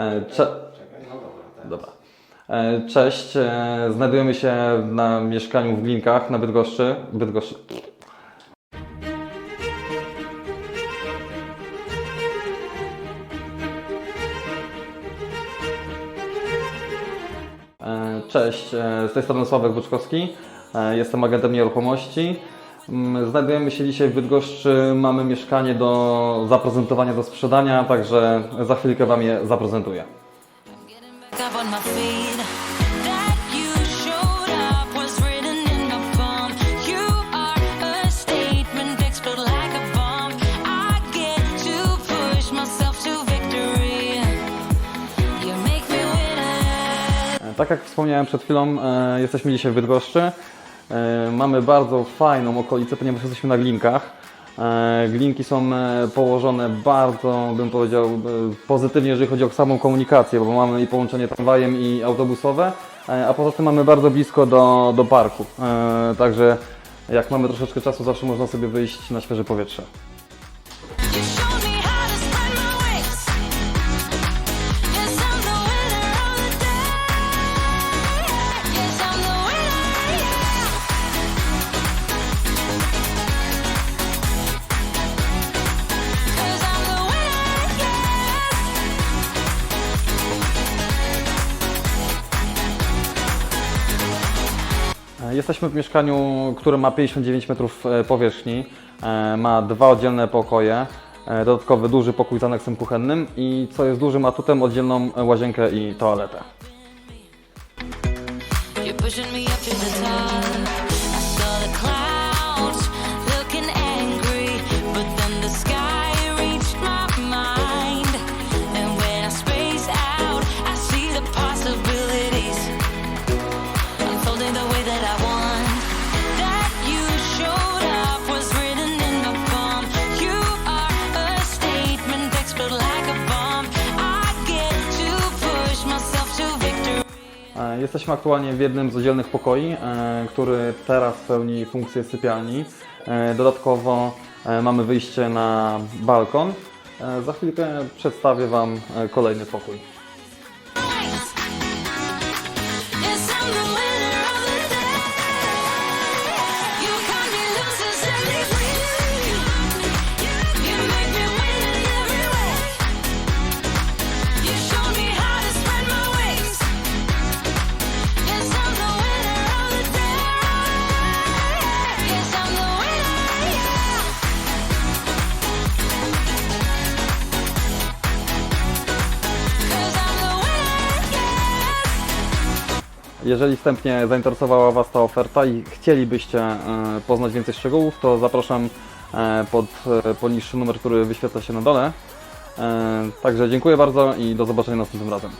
E, Cze- Dobra. E, Cześć, e, znajdujemy się na mieszkaniu w Glinkach na Bydgoszczy. Bydgoszczy. Cześć, z tej strony Sławek Buczkowski. Jestem agentem nieruchomości. Mm, Znajdujemy się dzisiaj w Bydgoszczy. Mamy mieszkanie do zaprezentowania, do sprzedania, także za chwilkę Wam je zaprezentuję. Tak jak wspomniałem przed chwilą, e, jesteśmy dzisiaj w Bydgoszczy. E, mamy bardzo fajną okolicę, ponieważ jesteśmy na Glinkach. E, Glinki są e, położone bardzo, bym powiedział, pozytywnie, jeżeli chodzi o samą komunikację, bo mamy i połączenie tramwajem i autobusowe, a poza tym mamy bardzo blisko do, do parku. Także jak mamy troszeczkę czasu, zawsze można sobie wyjść na świeże powietrze. Jesteśmy w mieszkaniu, które ma 59 metrów e, powierzchni, e, ma dwa oddzielne pokoje, e, dodatkowy duży pokój z aneksem kuchennym i co jest dużym atutem, oddzielną łazienkę i toaletę. You're pushing me up to the top. Jesteśmy aktualnie w jednym z oddzielnych pokoi, e, który teraz pełni funkcję sypialni. E, Dodatkowo e, mamy wyjście na balkon. E, Za chwilkę przedstawię Wam e, kolejny pokój. Jeżeli wstępnie zainteresowała Was ta oferta i chcielibyście e, poznać więcej szczegółów, to zapraszam e, pod e, poniższy numer, który wyświetla się na dole. Także dziękuję bardzo i do zobaczenia następnym razem.